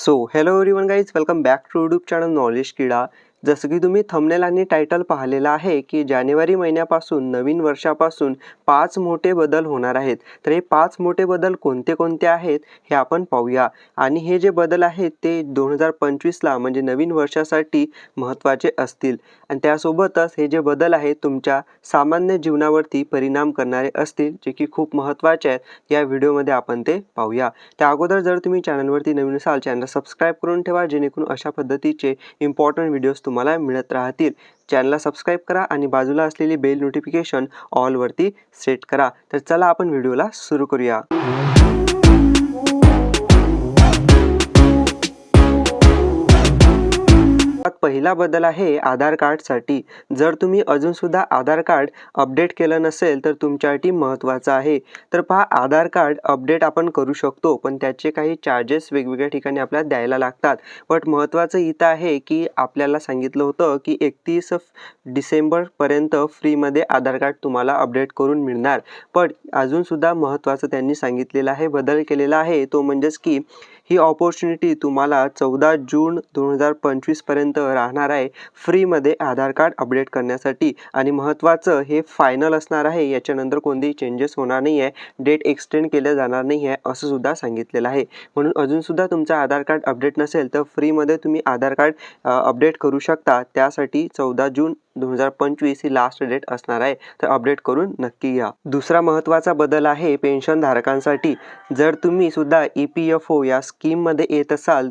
So hello everyone guys welcome back to YouTube channel Knowledge Kida. जसं की तुम्ही thumbnail आणि टायटल पाहिलेलं आहे की जानेवारी महिन्यापासून नवीन वर्षापासून पाच मोठे बदल होणार आहेत. तर हे पाच मोठे बदल कोणते कोणते आहेत हे आपण पाहूया. आणि हे जे बदल आहेत ते दोन हजार पंचवीसला म्हणजे नवीन वर्षासाठी महत्त्वाचे असतील. आणि त्यासोबतच हे जे बदल आहेत तुमच्या सामान्य जीवनावरती परिणाम करणारे असतील जे की खूप महत्त्वाचे आहेत या व्हिडिओमध्ये आपण ते पाहूया. त्या अगोदर जर तुम्ही चॅनलवरती नवीन असाल चॅनल सबस्क्राईब करून ठेवा जेणेकरून अशा पद्धतीचे इम्पॉर्टंट व्हिडिओज तुम्हाला मिळत राहतील. चॅनलला सबस्क्राईब करा आणि बाजूला असलेली बेल नोटिफिकेशन ऑलवरती सेट करा. तर चला आपण व्हिडिओला सुरू करूया. सर्वात पहिला बदल आहे आधार कार्डसाठी. जर तुम्ही अजूनसुद्धा आधार कार्ड अपडेट केलं नसेल तर तुमच्यासाठी महत्त्वाचं आहे. तर पहा आधार कार्ड अपडेट आपण करू शकतो पण त्याचे काही चार्जेस वेगवेगळ्या ठिकाणी आपल्याला द्यायला लागतात. बट महत्त्वाचं इथं आहे की आपल्याला सांगितलं होतं की एकतीस डिसेंबरपर्यंत फ्रीमध्ये आधार कार्ड तुम्हाला अपडेट करून मिळणार. पण अजूनसुद्धा महत्त्वाचं त्यांनी सांगितलेलं आहे बदल केलेला आहे तो म्हणजेच की ही ऑपॉर्च्युनिटी तुम्हाला चौदा जून दोन हजार पंचवीसपर्यंत राहणार आहे. फ्रीमध्ये आधार कार्ड अपडेट करण्यासाठी आणि महत्त्वाचं हे फायनल असणार आहे. याच्यानंतर कोणतेही चेंजेस होणार नाही आहे डेट एक्सटेंड केलं जाणार नाही आहे असं सुद्धा सांगितलेलं आहे. म्हणून अजूनसुद्धा तुमचं आधार कार्ड अपडेट नसेल तर फ्रीमध्ये तुम्ही आधार कार्ड अपडेट करू शकता. त्यासाठी चौदा जून दोन हजार पंचवीस ही लास्ट डेट असणार आहे. तर अपडेट करून नक्की घ्या दुसरा महत्त्वाचा बदल आहे पेन्शन धारकांसाठी. जर तुम्ही सुद्धा ई पी एफ ओ या स्कीममध्ये येत असाल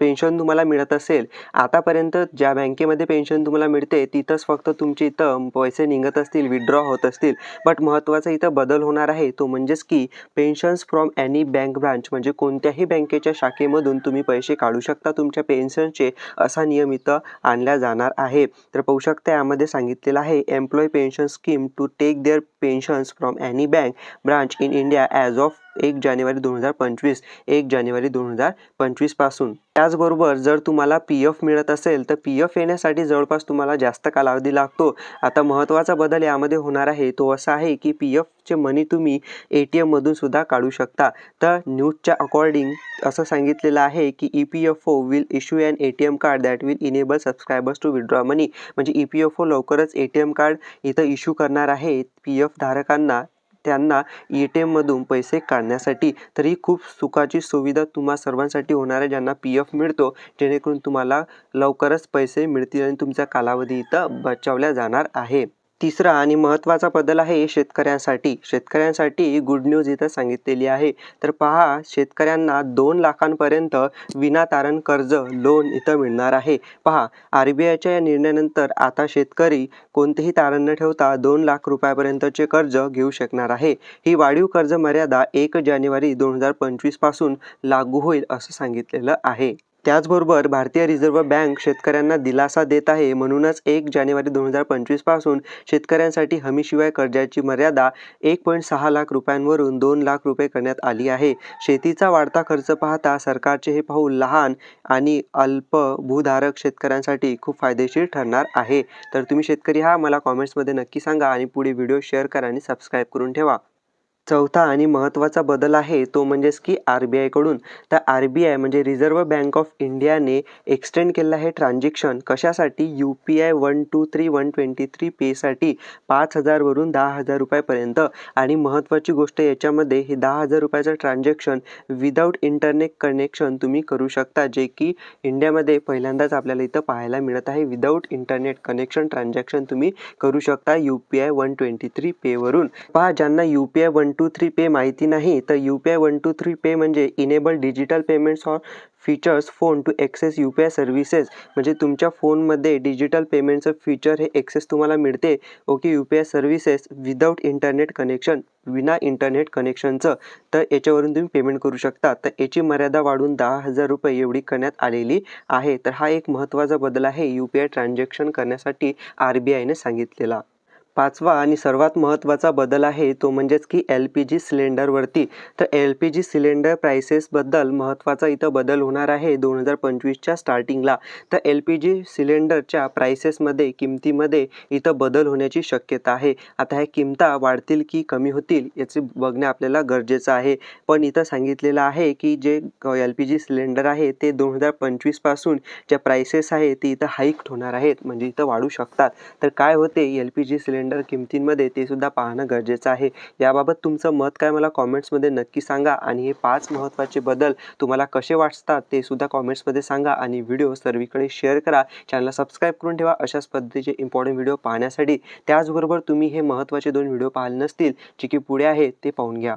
पेन्शन तुम्हाला मिळत असेल आतापर्यंत ज्या बँकेमध्ये पेन्शन तुम्हाला मिळते तिथंच फक्त तुमचे इथं पैसे निघत असतील विड्रॉ होत असतील. बट महत्त्वाचा इथं बदल होणार आहे तो म्हणजेच की pensions from any bank branch म्हणजे कोणत्याही बँकेच्या शाखेमधून तुम्ही पैसे काढू शकता तुमच्या पेन्शनचे असा नियम इथं आणला जाणार आहे. तर पाहू शकता यामध्ये सांगितलेलं आहे employee pension scheme to take their pensions from any bank branch in India as of एक जानेवारी दोन हजार पंचवीस एक जानेवारी दोन हजार पंचवीसपासून त्याचबरोबर जर तुम्हाला पी एफ मिळत असेल तर पी एफ येण्यासाठी जवळपास तुम्हाला जास्त कालावधी लागतो. आता महत्त्वाचा बदल यामध्ये होणार आहे. तो असा आहे की पी एफचे मनी तुम्ही ए टी एममधून सुद्धा काढू शकता. तर न्यूजच्या अकॉर्डिंग असं सांगितलेलं आहे की E P F O will issue an A T M card that will enable subscribers to withdraw money म्हणजे ई पी एफ ओ लवकरच ए टी एम कार्ड इथं इश्यू करणार आहे. पी एफ धारकांना त्यांना ए टी एममधून पैसे काढण्यासाठी. तर ही खूप सुखाची सुविधा तुम्हा सर्वांसाठी होणार आहे ज्यांना पी एफ मिळतो जेणेकरून तुम्हाला लवकरच पैसे मिळतील आणि तुमचा कालावधी इथं बचावला जाणार आहे. तिसरा आणि महत्त्वाचा बदल आहे शेतकऱ्यांसाठी. शेतकऱ्यांसाठी गुड न्यूज इथं सांगितलेली आहे. तर पहा शेतकऱ्यांना दोन लाखांपर्यंत विनातारण कर्ज लोन इथं मिळणार आहे. पहा आर बी आयच्या या निर्णयानंतर आता शेतकरी कोणतेही तारण न ठेवता दोन लाख रुपयापर्यंतचे कर्ज घेऊ शकणार आहे. ही वाढीव कर्ज मर्यादा एक जानेवारी दोन हजार पंचवीसपासून लागू होईल असं सांगितलेलं आहे. त्याचबरोबर भारतीय रिझर्व्ह बँक शेतकऱ्यांना दिलासा देत आहे. म्हणूनच एक जानेवारी दोन हजार पंचवीसपासून शेतकऱ्यांसाठी हमीशिवाय कर्जाची मर्यादा एक पॉईंट सहा लाख रुपयांवरून दोन लाख रुपये करण्यात आली आहे. शेतीचा वाढता खर्च पाहता सरकारचे हे पाऊल लहान आणि अल्प भूधारक शेतकऱ्यांसाठी खूप फायदेशीर ठरणार आहे. तर तुम्ही शेतकरी हा मला कॉमेंट्समध्ये नक्की सांगा आणि पुढे व्हिडिओ शेअर करा आणि सबस्क्राईब करून ठेवा. चौथा आणि महत्त्वाचा बदल आहे तो म्हणजेच की आर बी आयकडून तर आर बी आय म्हणजे रिझर्व्ह बँक ऑफ इंडियाने एक्सटेंड केलं आहे ट्रान्झॅक्शन कशासाठी? U P I one two three one twenty three पेसाठी पाच हजारवरून दहा हजार रुपयापर्यंत. आणि महत्त्वाची गोष्ट याच्यामध्ये हे दहा हजार रुपयाचं ट्रान्झॅक्शन विदाऊट इंटरनेट कनेक्शन तुम्ही करू शकता जे की इंडियामध्ये पहिल्यांदाच आपल्याला इथं पाहायला मिळत आहे. विदाऊट इंटरनेट कनेक्शन ट्रान्झॅक्शन तुम्ही करू शकता U P I one twenty three पेवरून पहा ज्यांना U P I one two three pay माहिती नाही तर U P I one two three pay म्हणजे enable digital payments or features phone to access U P I services म्हणजे तुमच्या फोनमध्ये डिजिटल पेमेंटचं फीचर हे एक्सेस तुम्हाला मिळते. Okay U P I services without internet connection विना इंटरनेट कनेक्शनचं तर याच्यावरून तुम्ही पेमेंट करू शकता. तर याची मर्यादा वाढून दहा हजार रुपये एवढी करण्यात आलेली आहे. तर हा एक महत्त्वाचा बदल आहे यू पी आय ट्रान्झॅक्शन करण्यासाठी आर बी आयने सांगितलेला. पाचवा आणि सर्वात महत्त्वाचा बदल आहे तो म्हणजेच की एल पी जी सिलेंडरवरती. तर एल पी जी सिलेंडर प्रायसेसबद्दल महत्त्वाचा इथं बदल होणार आहे दोन हजार पंचवीसच्या स्टार्टिंगला तर एल पी जी सिलेंडरच्या प्रायसेसमध्ये किमतीमध्ये इथं बदल होण्याची शक्यता आहे. आता ह्या किमता वाढतील की कमी होतील याचे बघणे आपल्याला गरजेचं आहे. पण इथं सांगितलेलं आहे की J L P G cylinder आहे ते दोन हजार पंचवीसपासून ज्या प्रायसेस आहे ते इथं हाईक होणार आहेत. म्हणजे इथं वाढू शकतात. तर काय होते? एल पी जी सिलेंडर किमतींमध्ये ते सुद्धा पाहणं गरजेचं आहे. याबाबत तुमचं मत काय मला कॉमेंट्समध्ये नक्की सांगा आणि हे पाच महत्त्वाचे बदल तुम्हाला कसे वाटतात ते सुद्धा कॉमेंट्समध्ये सांगा आणि व्हिडिओ सर्वीकडे शेअर करा. चॅनलला सबस्क्राईब करून ठेवा अशाच पद्धतीचे इम्पॉर्टंट व्हिडिओ पाहण्यासाठी. त्याचबरोबर तुम्ही हे महत्त्वाचे दोन व्हिडिओ पाहिले नसतील जे की पुढे आहे ते पाहून घ्या.